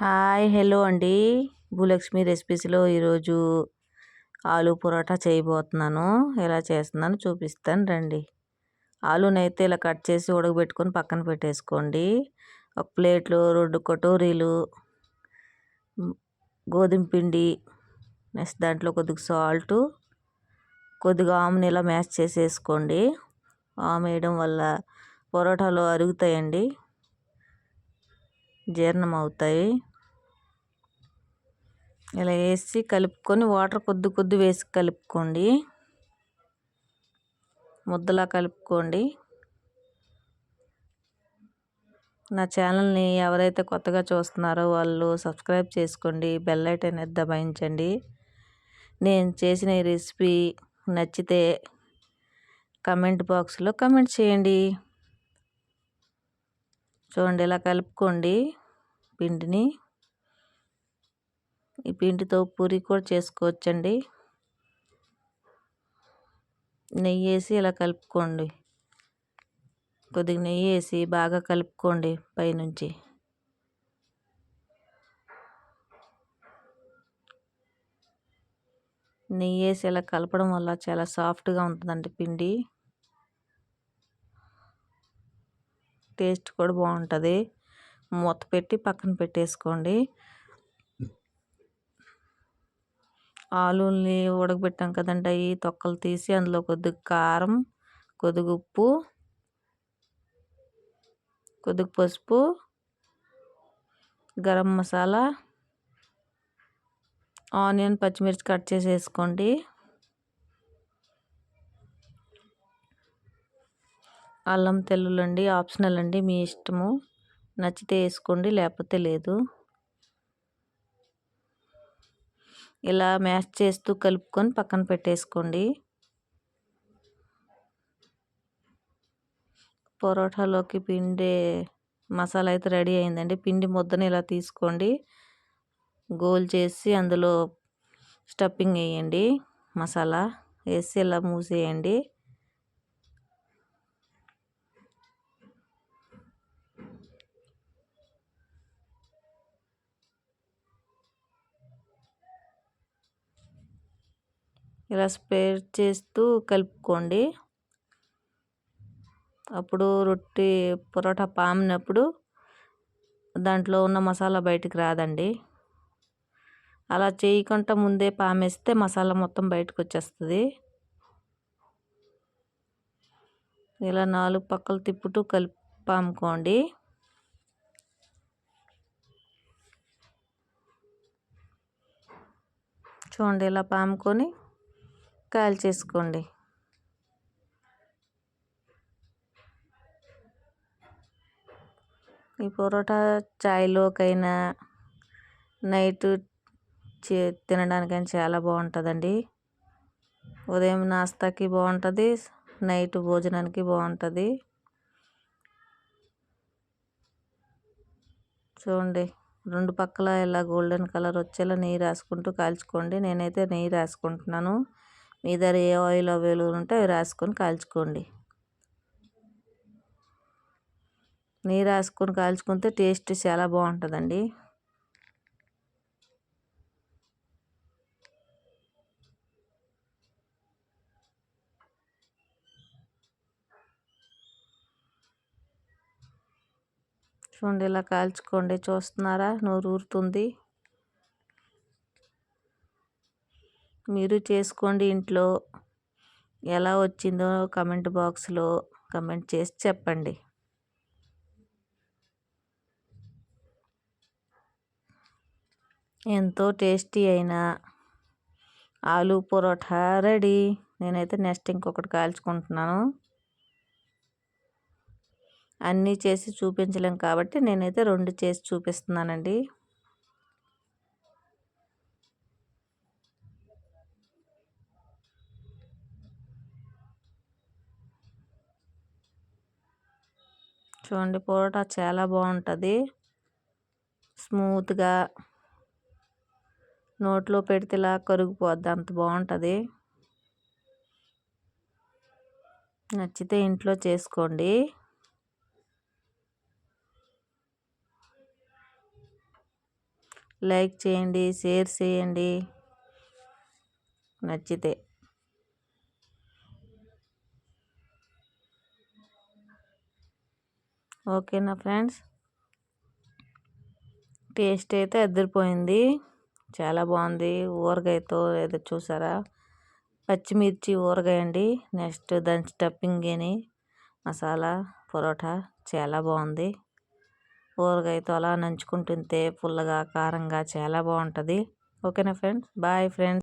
Hi hello అండి. భూలక్ష్మి రెసిపీస్లో ఈరోజు ఆలు పొరోటా చేయబోతున్నాను. ఎలా చేస్తున్నాను చూపిస్తాను రండి. ఆలునైతే ఇలా కట్ చేసి ఉడకబెట్టుకొని పక్కన పెట్టేసుకోండి. ఒక ప్లేట్లో రెండు కటోరీలు గోధుమ పిండి నెక్స్ట్ దాంట్లో కొద్దిగా సాల్ట్ కొద్దిగా ఆమ్ని ఇలా మ్యాష్ చేసేసుకోండి. ఆమ్ వేయడం వల్ల పొరోటాలు అరుగుతాయండి. జీర్ణం అవుతాయి ఇలా వేసి కలుపుకొని వాటర్ కొద్ది కొద్ది వేసి కలుపుకోండి. ముద్దలా కలుపుకోండి. నా ఛానల్ని ఎవరైతే కొత్తగా చూస్తున్నారో వాళ్ళు సబ్స్క్రైబ్ చేసుకోండి. బెల్ ఐటన్ దబాయించండి నేను చేసిన ఈ రెసిపీ నచ్చితే కమెంట్ బాక్స్లో కమెంట్ చేయండి. చూడండి ఇలా కలుపుకోండి పిండిని. ఈ పిండితో పూరి కూడా చేసుకోవచ్చండి. నెయ్యి వేసి ఇలా కలుపుకోండి. కొద్దిగా నెయ్యి వేసి బాగా కలుపుకోండి పైనుంచి. నెయ్యి వేసి ఇలా కలపడం వల్ల చాలా సాఫ్ట్గా ఉంటుందండి పిండి. టేస్ట్ కూడా బాగుంటుంది. మూత పెట్టి పక్కన పెట్టేసుకోండి. ఆలుల్ని ఉడకబెట్టాం కదండి అవి తొక్కలు తీసి అందులో కొద్దిగా కారం కొద్దిగా ఉప్పు కొద్దిగా పసుపు గరం మసాలా ఆనియన్ పచ్చిమిర్చి కట్ చేసి వేసుకోండి అల్లం తెల్లులండి ఆప్షనల్ అండి. మీ ఇష్టము. నచ్చితే వేసుకోండి లేకపోతే లేదు. ఇలా మ్యాష్ చేస్తూ కలుపుకొని పక్కన పెట్టేసుకోండి. పొరోటాలోకి పిండి మసాలా అయితే రెడీ అయిందండి. పిండి ముద్దని ఇలా తీసుకోండి. గోల్ చేసి అందులో స్టఫింగ్ వేయండి. మసాలా వేసి ఇలా మూసేయండి. ఇలా స్ప్రెడ్ చేస్తూ కలుపుకోండి. అప్పుడు రొట్టె పొరోటా పామినప్పుడు దాంట్లో ఉన్న మసాలా బయటికి రాదండి. అలా చేయకుండా ముందే పామేస్తే మసాలా మొత్తం బయటకు వచ్చేస్తుంది. ఇలా నాలుగు పక్కలు తిప్పుతూ కలిపి పాముకోండి. చూడండి ఇలా పాముకొని కాల్ చేసుకోండి. ఈ పొరోటా చాయ్లోకైనా నైట్ తినడానికైనా చాలా బాగుంటుందండి. ఉదయం నాస్తాకి బాగుంటుంది నైట్ భోజనానికి బాగుంటుంది. చూడండి రెండు పక్కల ఇలా గోల్డెన్ కలర్ వచ్చేలా నెయ్యి రాసుకుంటూ కాల్చుకోండి. నేనైతే నెయ్యి రాసుకుంటున్నాను. మీ దగ్గర ఏ ఆయిల్ అవైలబుల్ ఉంటే అవి రాసుకొని కాల్చుకోండి. నీరు రాసుకొని కాల్చుకుంటే టేస్ట్ చాలా బాగుంటుందండి. చూడండి ఇలా కాల్చుకోండి. చూస్తున్నారా? నూరు ఊరుతుంది. మీరు చేసుకోండి ఇంట్లో. ఎలా వచ్చిందో కమెంట్ బాక్స్లో కమెంట్ చేసి చెప్పండి. ఎంతో టేస్టీ అయిన ఆలు పొరోటా రెడీ. నేనైతే నెక్స్ట్ ఇంకొకటి కాల్చుకుంటున్నాను. అన్నీ చేసి చూపించలేం కాబట్టి నేనైతే రెండు చేసి చూపిస్తున్నానండి. చూడండి పొరోటా చాలా బాగుంటుంది. స్మూత్గా నోట్లో పెడితేలా కరిగిపోద్ది అంత బాగుంటుంది. నచ్చితే ఇంట్లో చేసుకోండి. లైక్ చేయండి షేర్ చేయండి. నచ్చితే ఓకేనా ఫ్రెండ్స్? టేస్ట్ అయితే అద్దరిపోయింది చాలా బాగుంది. ఊరగాయతో ఏదో చూసారా? పచ్చిమిర్చి ఊరగాయ అండి నెక్స్ట్ దాని స్టఫింగ్ అని మసాలా పరోటా చాలా బాగుంది. ఊరగాయతో అలా నంచుకుంటుంటే పుల్లగా కారంగా చాలా బాగుంటుంది. ఓకేనా ఫ్రెండ్స్? Bye friends.